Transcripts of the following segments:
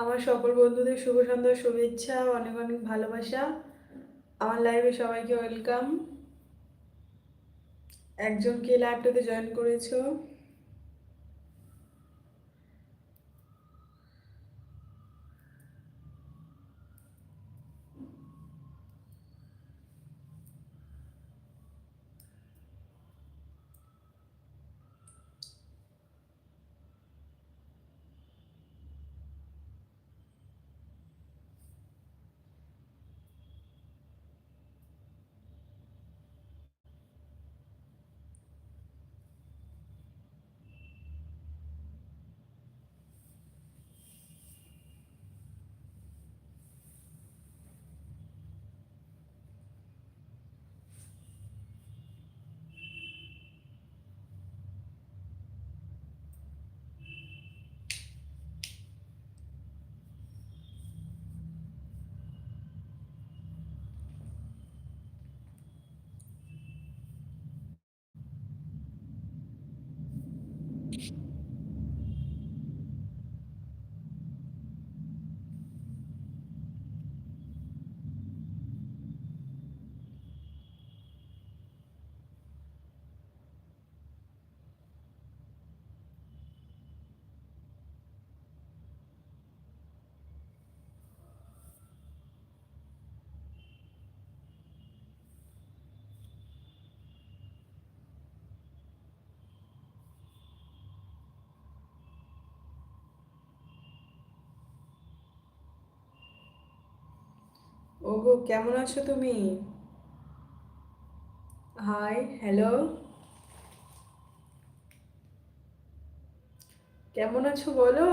আমার সকল বন্ধুদের শুভ সন্ধ্যার শুভেচ্ছা, অনেক অনেক ভালোবাসা। আমার লাইভে সবাইকে ওয়েলকাম একজন একজনকে লাইভটাতে জয়েন করেছ। ওগো কেমন আছো তুমি? হাই হ্যালো কেমন আছো বলো?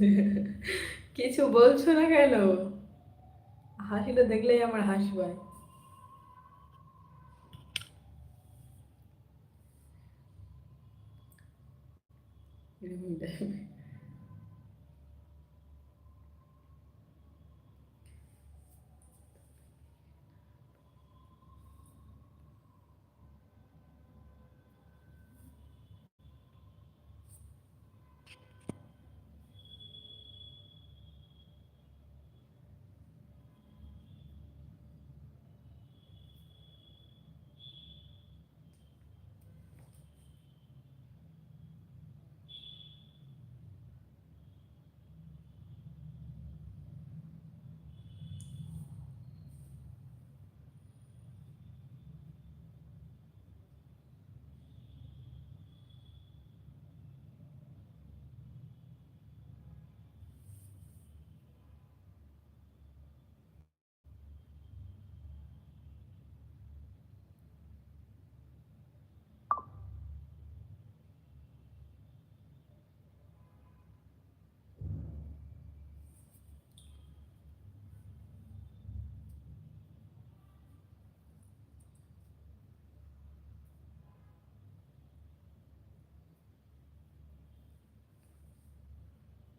কিছু বলছো না কেন? হাসিটা দেখলেই আমার হাসি পায়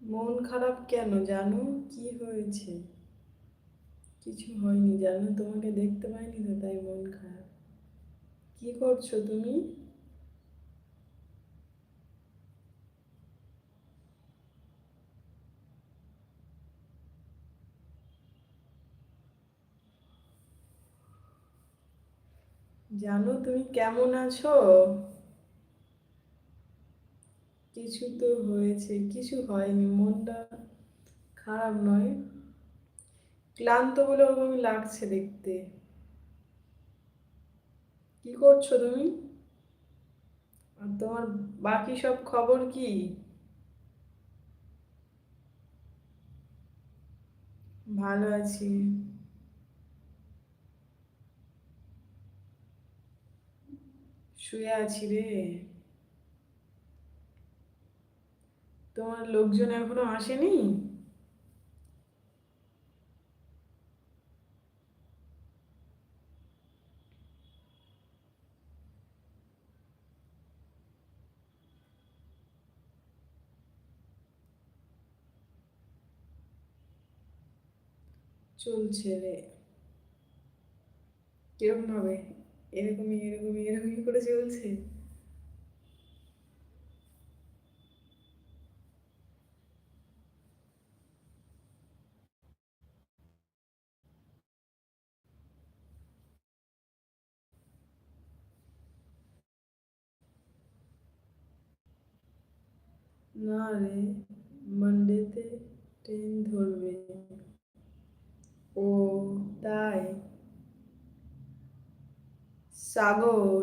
মন খারাপ কেন? জানো কি হয়েছে? কিছু হয়নি, জানো? তোমাকে দেখতে পাইনি তো, তাই মন খারাপ। কি করছ তুমি? জানো তুমি কেমন আছো? কিছু তো হয়েছে, কিছু হয়নি, মনটা খারাপ নয়। ক্লান্ত বলে ওরকমই লাগছে দেখতে। কি করছ তুমি? আর তোমার বাকি সব খবর কি? ভালো আছি। শুয়ে আছি রে। তোমার লোকজন এখনও আসেনি? চলছে রে। কীরকম হবে? এরকমই এরকমই এরকমই করে চলছে? না রে, মানডেতে ট্রেন ধরবে। ও, তাই? সাগর?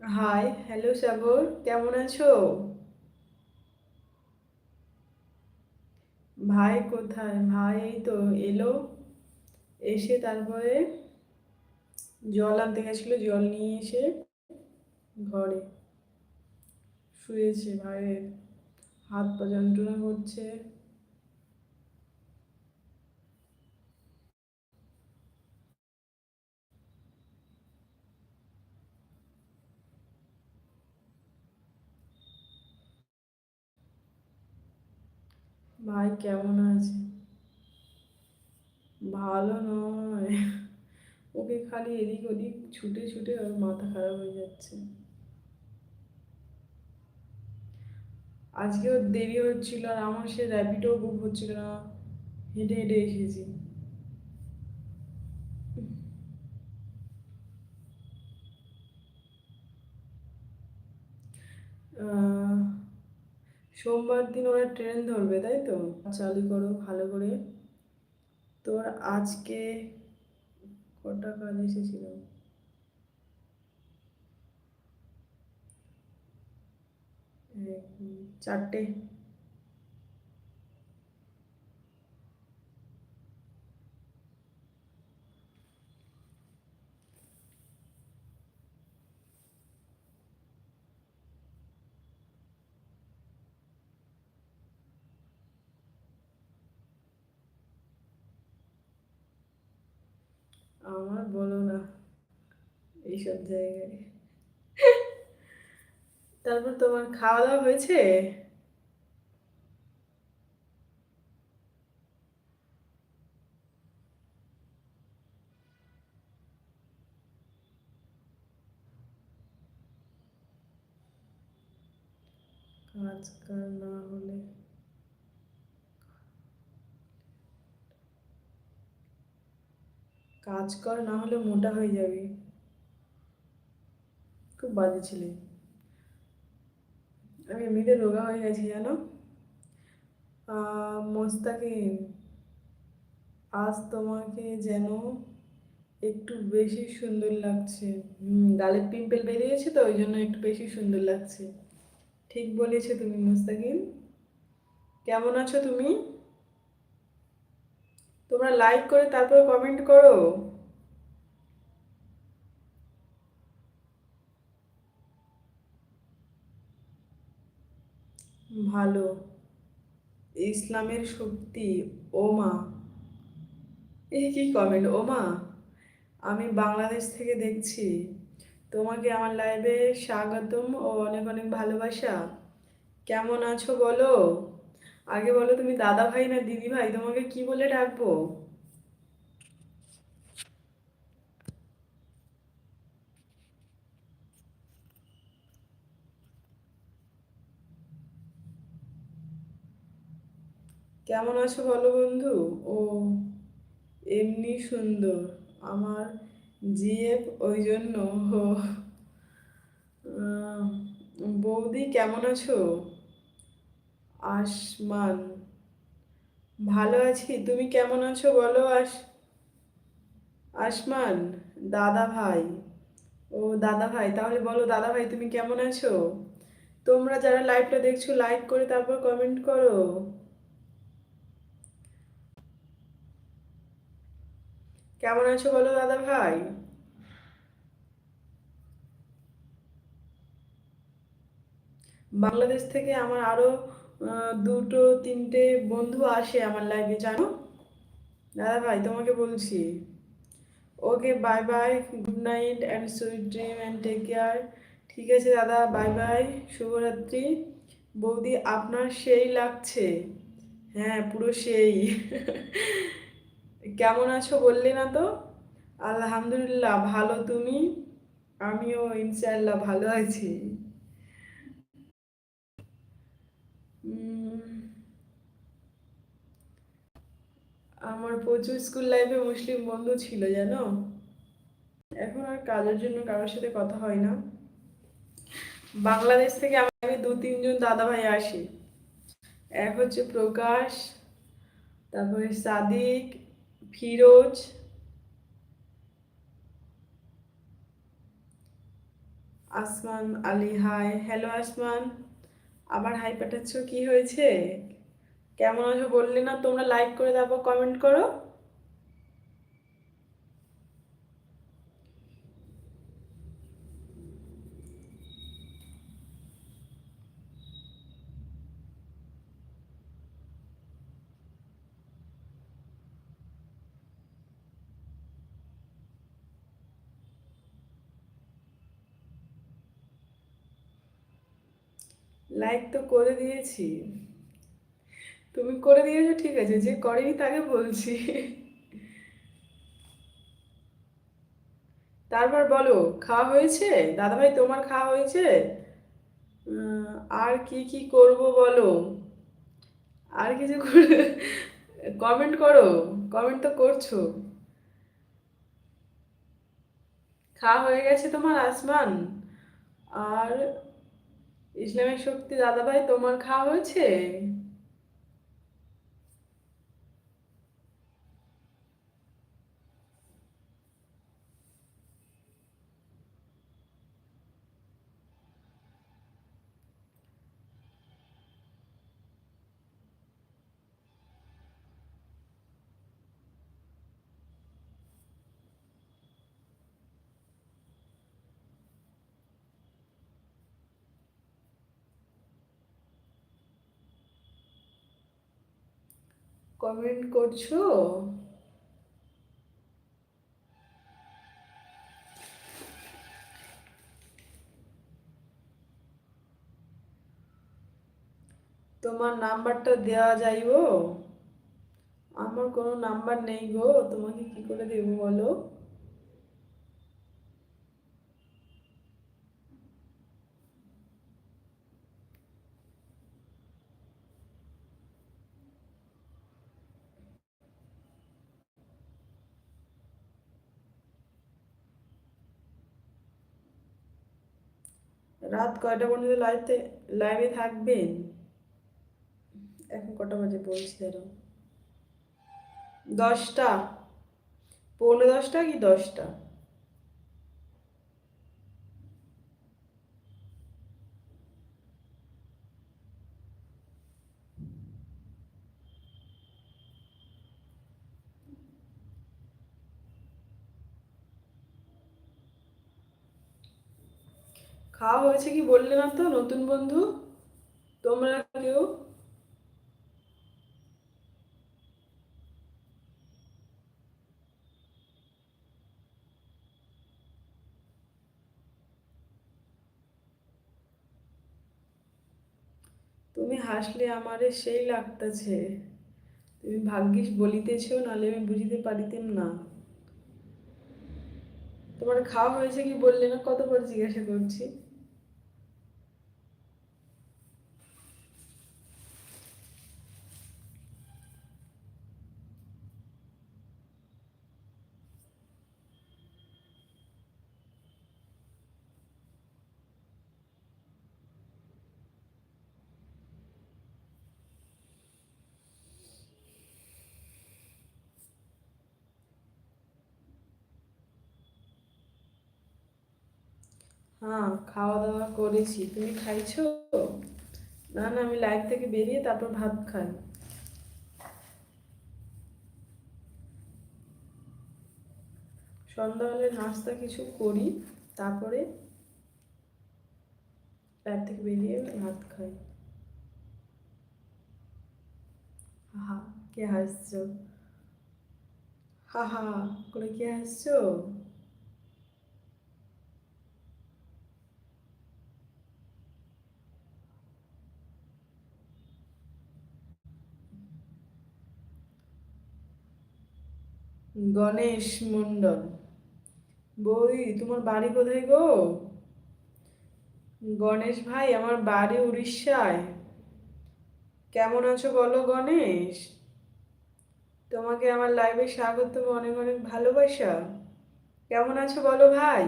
হাই, হ্যালো সাগর, কেমন আছো? ভাই কোথায়? ভাই এই তো এলো। এসে তারপরে জল আনতে গেছিল, জল নিয়ে এসে ঘরে। শুয়েছে ভাইয়ের হাত পা যন্ত্রণা করছে। ভাই, কেমন আছে? ভালো নয়। ওকে খালি এদিক ওদিক ছুটে ছুটে ওর মাথা খারাপ হয়ে যাচ্ছে। আজকে ওর দেরি হচ্ছিল আর আমার সে র্যাপিডও বুক হচ্ছিল না। হেঁটে হেঁটে এসেছি। সোমবার দিন ওরা ট্রেন ধরবে, তাই তো? চালু করো, ভালো করে। তোর আজকে কটা কাজ এসেছিল এক, চারটে। আমার বলো না এইসব জায়গায়। তারপর তোমার খাওয়া দাওয়া হয়েছে? কাজ কার না হলে কাজ কর, না হলে মোটা হয়ে যাবে। খুব বাজে ছেলে। আমি এমনিতে রোগা হয়ে গেছি জানো? মোস্তাকিম আজ তোমাকে যেন একটু বেশি সুন্দর লাগছে। হুম গালে পিম্পল বেরিয়েছে তো, ওই জন্য একটু বেশি সুন্দর লাগছে। ঠিক বলেছ তুমি মুস্তাকিম কেমন আছো তুমি? তোমরা লাইক করে তারপর কমেন্ট করো। ভালো। ইসলামের শক্তি, ওমা। এই কি কমেন্ট ওমা, আমি বাংলাদেশ থেকে দেখছি। তোমাকে আমার লাইভে স্বাগতম ও অনেক অনেক ভালোবাসা। কেমন আছো বলো? আগে বলো তুমি দাদা ভাই না দিদি ভাই তোমাকে কি বলে ডাকবো? কেমন আছো বলো বন্ধু? ও, এমনি সুন্দর। আমার জিএফ ওই জন্য বৌদি কেমন আছো? আসমান। ভালো আছি। তুমি কেমন আছো বলো আস, আসমান? দাদা ভাই। ও, দাদা ভাই। তাহলে বলো, দাদা ভাই, তুমি কেমন আছো? তোমরা যারা লাইভটা দেখছ লাইক করে তারপর কমেন্ট করো। কেমন আছো বলো, দাদা ভাই? বাংলাদেশ থেকে আমার আরও দুটো, তিনটে বন্ধু আসে আমার লাইভে জানো? দাদা ভাই, তোমাকে বলছি। Okay bye bye good night and sweet dream and take care ঠিক আছে, দাদা বাই বাই শুভরাত্রি। বৌদি, আপনার সেই লাগছে। হ্যাঁ পুরো সেই। কেমন আছো বললে না তো? আলহামদুলিল্লাহ, ভালো তুমি? আমিও ইনশাল্লাহ ভালো আছি। আমার প্রচুর স্কুল লাইফে মুসলিম বন্ধু ছিল, জানো? এখন আর কাজের জন্য কারোর সাথে কথা হয় না। বাংলাদেশ থেকে আমি দু, তিনজন দাদা ভাই আসি। এক হচ্ছে প্রকাশ, তারপরে সাদিক ফিরোজ, আসমান আলী, হাই, হ্যালো আসমান। আবার হাই পাঠাচ্ছ, কি হয়েছে? কেমন আছো বললে না, তোমরা লাইক করে তারপর কমেন্ট করো। লাইক তো করে দিয়েছি। তুমি করে দিয়েছ, ঠিক আছে। যে করেনি তাকে বলছি। তারপর বলো, খাওয়া হয়েছে? দাদাভাই, তোমার খাওয়া হয়েছে? আর কি কি করব বলো? আর কিছু কমেন্ট করো। কমেন্ট তো করছ। খাওয়া হয়ে গেছে তোমার, আসমান। আর ইসলামিক শক্তি দাদাভাই তোমার খাওয়া হয়েছে? কমেন্ট করছ? তোমার নাম্বারটা দেওয়া যাইব? আমার কোনো নাম্বার নেই গো, তোমাকে কি করে দেবো বলো? রাত কয়টা পর্যন্ত লাইভে লাইভে থাকবেন? এখন কটা বাজে? বলছি আরও দশটা? পৌনে দশটা কি দশটা? খাওয়া হয়েছে কি বললে না তো, নতুন বন্ধু? তোমরা কেউ? তুমি হাসলে আমারে সেই লাগতেছে তুমি ভাগ্যিস বলিতেছো, নাহলে আমি বুঝিতে পারিতেম না। তোমার খাওয়া হয়েছে কি বললে না, কতবার জিজ্ঞাসা করছি? হ্যাঁ খাওয়া দাওয়া করেছি। তুমি খাইছো? না না, আমি লাইভ থেকে বেরিয়ে তারপর ভাত খাই। সন্ধ্যাবেলা নাস্তা কিছু করি, তারপরে লাইভ থেকে বেরিয়ে ভাত খাই। হা কে হাসছো? হা হা, করে কে হাসছো? গণেশ মণ্ডল। বৌদি, তোমার বাড়ি কোথায় গো? গণেশ ভাই, আমার বাড়ি উড়িষ্যায়। কেমন আছো বলো গণেশ? তোমাকে আমার লাইভে স্বাগত অনেক অনেক ভালোবাসা। কেমন আছো বলো ভাই?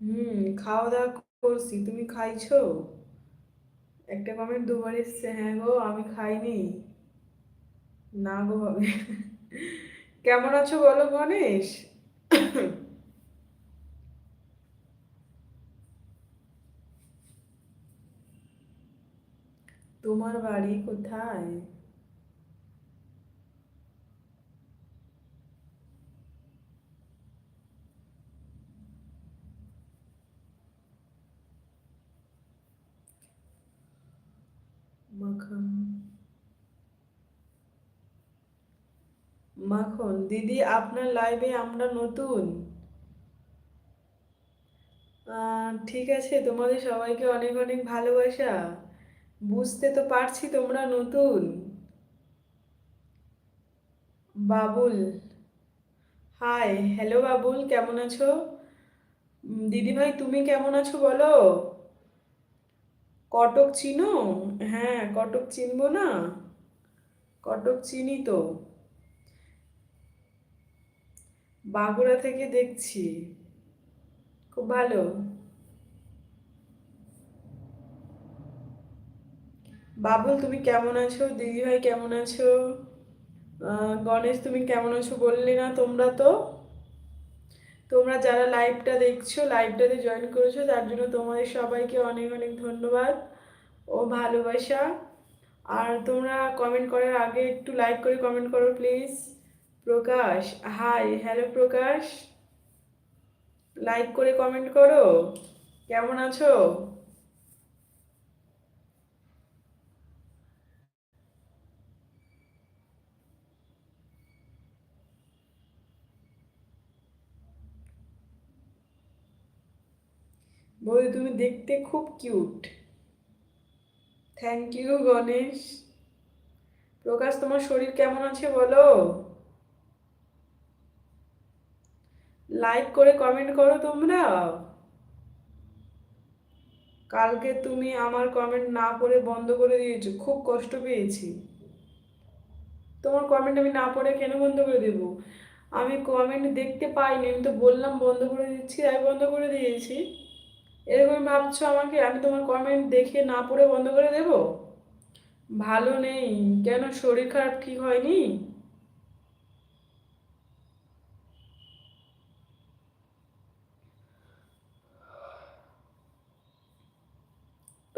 হুম খাওয়া দাওয়া করছি, তুমি খাইছো? একটা কমেন্ট দুবার এসছে হ্যাঁ গো, আমি খাইনি। না গো হবে কেমন আছো বলো গণেশ? তোমার বাড়ি কোথায়? মাখন দিদি, আপনার লাইভে আমরা নতুন? ঠিক আছে, তোমাদের সবাইকে অনেক অনেক ভালোবাসা। বুঝতে তো পারছি তোমরা নতুন। বাবুল হাই হ্যালো বাবুল, কেমন আছো? দিদি ভাই তুমি কেমন আছো বলো? কটক চিনো? হ্যাঁ কটক চিনবো না। কটক চিনি তো। বাঁকুড়া থেকে দেখছি। খুব ভালো। বাবুল, তুমি কেমন আছো? দিদি ভাই কেমন আছো? গণেশ, তুমি কেমন আছো বললে না তোমরা তো? তোমরা যারা লাইভটা দেখছ লাইভটাতে জয়েন করেছ, তার জন্য তোমাদের সবাইকে অনেক অনেক ধন্যবাদ ও ভালোবাসা। আর তোমরা কমেন্ট করার আগে একটু লাইক করে কমেন্ট করো please Prakash hi hello Prakash. Like করে কমেন্ট করো। কেমন আছো? বৌদি, তুমি দেখতে খুব cute thank you Ganesh. Prakash, তোমার শরীর কেমন আছে বলো? লাইক করে কমেন্ট করো তোমরা। কালকে তুমি আমার কমেন্ট না পড়ে বন্ধ করে দিয়েছ, খুব কষ্ট পেয়েছি। তোমার কমেন্ট আমি না পড়ে কেন বন্ধ করে দেবো? আমি কমেন্ট দেখতে পাইনি, আমি তো বললাম বন্ধ করে দিচ্ছি, তাই বন্ধ করে দিয়েছি। এরকম ভাবছ আমাকে, আমি তোমার কমেন্ট দেখে না পড়ে বন্ধ করে দেব? ভালো নেই, কেন শরীর খারাপ ঠিক হয়নি?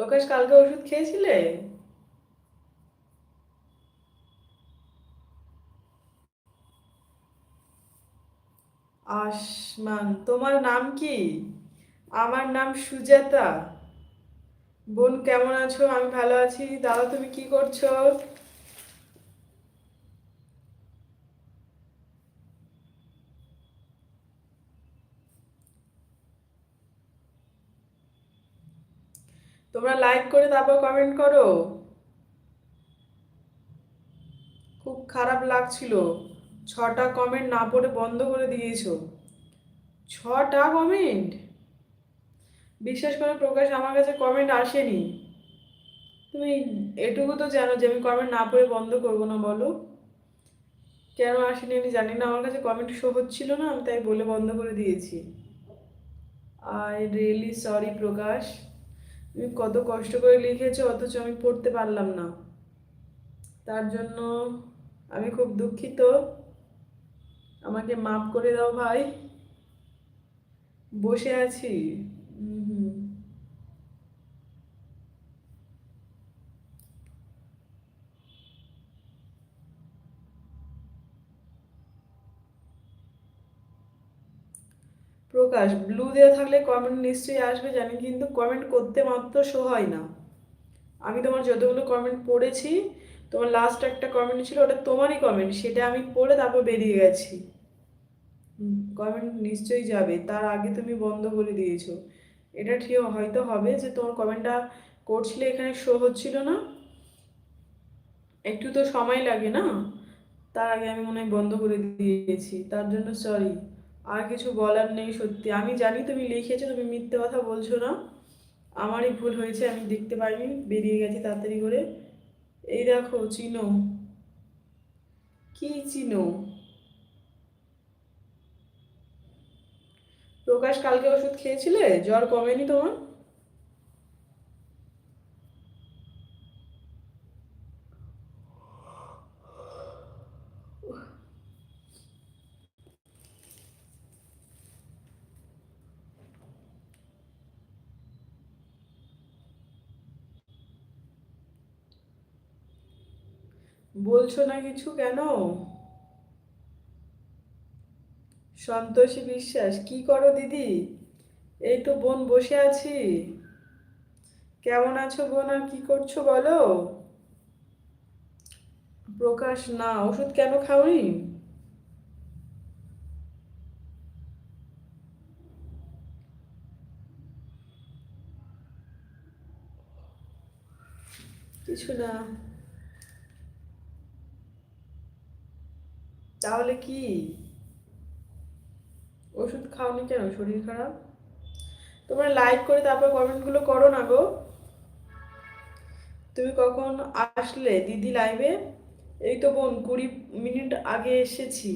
প্রকাশ কালকে ওষুধ খেয়েছিলে? আসমান, তোমার নাম কি? আমার নাম সুজাতা। বোন, কেমন আছো? আমি ভালো আছি। দাদা, তুমি কি করছ? তোমরা লাইক করে তারপর কমেন্ট করো। খুব খারাপ লাগছিল। ছটা কমেন্ট না পড়ে বন্ধ করে দিয়েছ। ছটা কমেন্ট বিশ্বাস করে প্রকাশ, আমার কাছে কমেন্ট আসেনি। তুমি এটুকু তো জানো যে আমি কমেন্ট না পড়ে বন্ধ করব না বলো। কেন আসেনি আমি জানি না, আমার কাছে কমেন্ট শো হচ্ছিল না, আমি তাই বলে বন্ধ করে দিয়েছি। I really sorry Prakash. তুমি কত কষ্ট করে লিখেছো, অথচ আমি পড়তে পারলাম না। তার জন্য আমি খুব দুঃখিত। আমাকে মাফ করে দাও ভাই। বসে আছি। হুম হুম। প্রকাশ। ব্লু দেওয়া থাকলে কমেন্ট নিশ্চয়ই আসবে, জানি, কিন্তু কমেন্ট করতে মাত্র শো হয় না। আমি তোমার যতগুলো কমেন্ট পড়েছি, তোমার লাস্ট একটা কমেন্ট ছিল, ওটা তোমারই কমেন্ট সেটা আমি পড়ে তারপর বেরিয়ে গেছি। কমেন্ট নিশ্চয়ই যাবে, তার আগে তুমি বন্ধ করে দিয়েছ। এটা ঠিক হয়তো হবে যে তোমার কমেন্টটা করছিলে, এখানে শো হচ্ছিল না। একটু তো সময় লাগে না? তার আগে আমি মনে হয় বন্ধ করে দিয়েছি, তার জন্য সরি আর কিছু বলার নেই, সত্যি। আমি জানি তুমি লিখেছো, তুমি মিথ্যে কথা বলছো না। আমারই ভুল হয়েছে, আমি দেখতে পাইনি। বেরিয়ে গেছি তাড়াতাড়ি করে। এই দেখো, চিনো। কি চিনো? প্রকাশ কালকে ওষুধ খেয়েছিলে? জ্বর কমেনি তোমার? বলছো না কিছু কেন? সন্তোষী বিশ্বাস, কি করো দিদি? এই তো বোন বসে আছি। কেমন আছো বোন, আর কি করছ বলো? প্রকাশ, না, ওষুধ কেন খাওনি? কিছু না। তাহলে কি? ওষুধ খাওনি কেন? শরীর খারাপ? তোমরা লাইক করে তারপর কমেন্টগুলো করো না গো। তুমি কখন আসলে দিদি লাইভে এই তো বোন কুড়ি মিনিট আগে এসেছি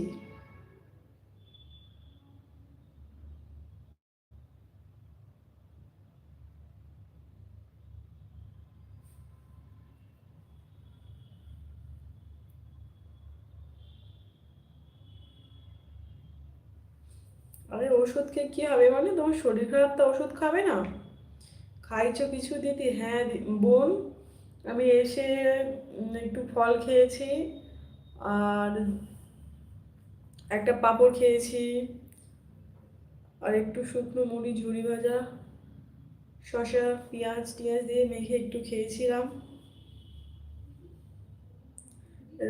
আরে ওষুধ খেয়ে কী হবে মানে তোমার শরীর খারাপ তো ওষুধ খাবে না? খাইছো কিছু দিদি? হ্যাঁ বোন, আমি এসে একটু ফল খেয়েছি আর একটা পাঁপড় খেয়েছি আর একটু শুকনো মুড়ি ঝুড়ি ভাজা, শসা, পেঁয়াজ টিয়াজ দিয়ে মেখে একটু খেয়েছিলাম।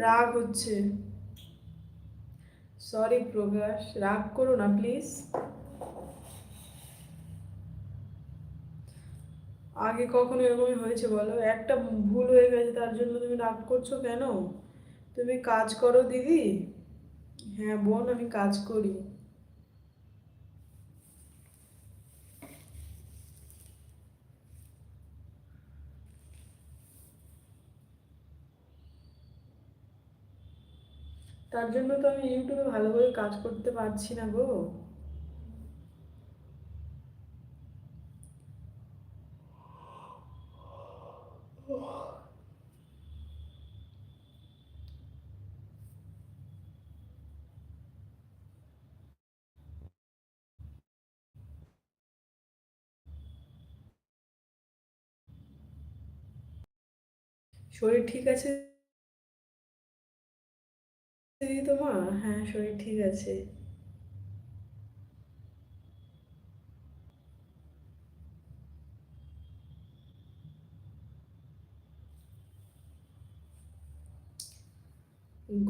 রাগ হচ্ছে। সরি প্রকাশ রাগ করো না প্লিজ আগে কখনো এরকমই হয়েছে বলো? একটা ভুল হয়ে গেছে, তার জন্য তুমি রাগ করছ কেন? তুমি কাজ করো, দিদি। হ্যাঁ বোন, আমি কাজ করি। তার জন্য তো আমি ইউটিউবে ভালো করে কাজ করতে পারছি না গো। শরীর ঠিক আছে? দিদি তোমার হ্যাঁ শরীর ঠিক আছে।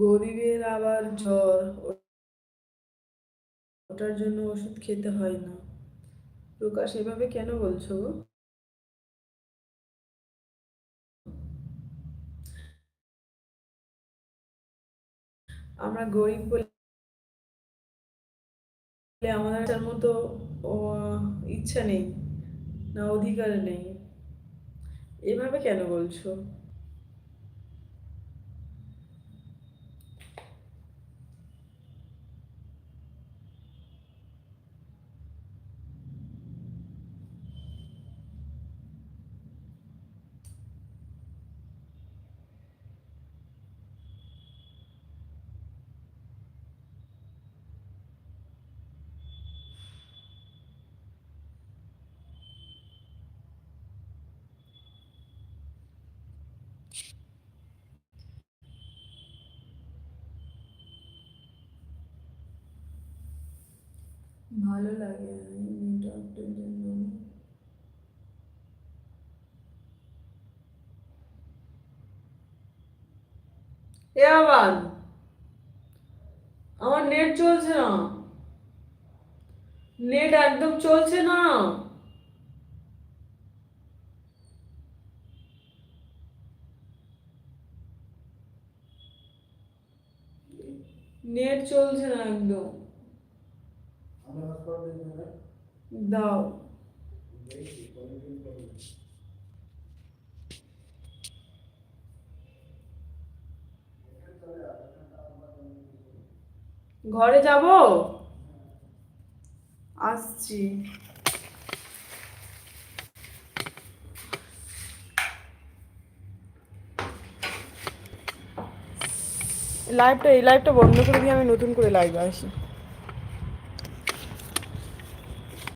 গরিবের আবার জ্বর, ওটার জন্য ওষুধ খেতে হয় না। প্রকাশ, এভাবে কেন বলছো আমরা গরিব বলে আমাদের তার মতো ইচ্ছা নেই না অধিকার নেই। এভাবে কেন বলছো? ভালো লাগে জন্য এ আবার, আমার নেট চলছে না। নেট একদম চলছে না। নেট চলছে না একদম। দাও। ঘরে যাব? আসছি। লাইভটা এই লাইভটা বন্ধ করে দিয়ে আমি নতুন করে লাইভে আসি।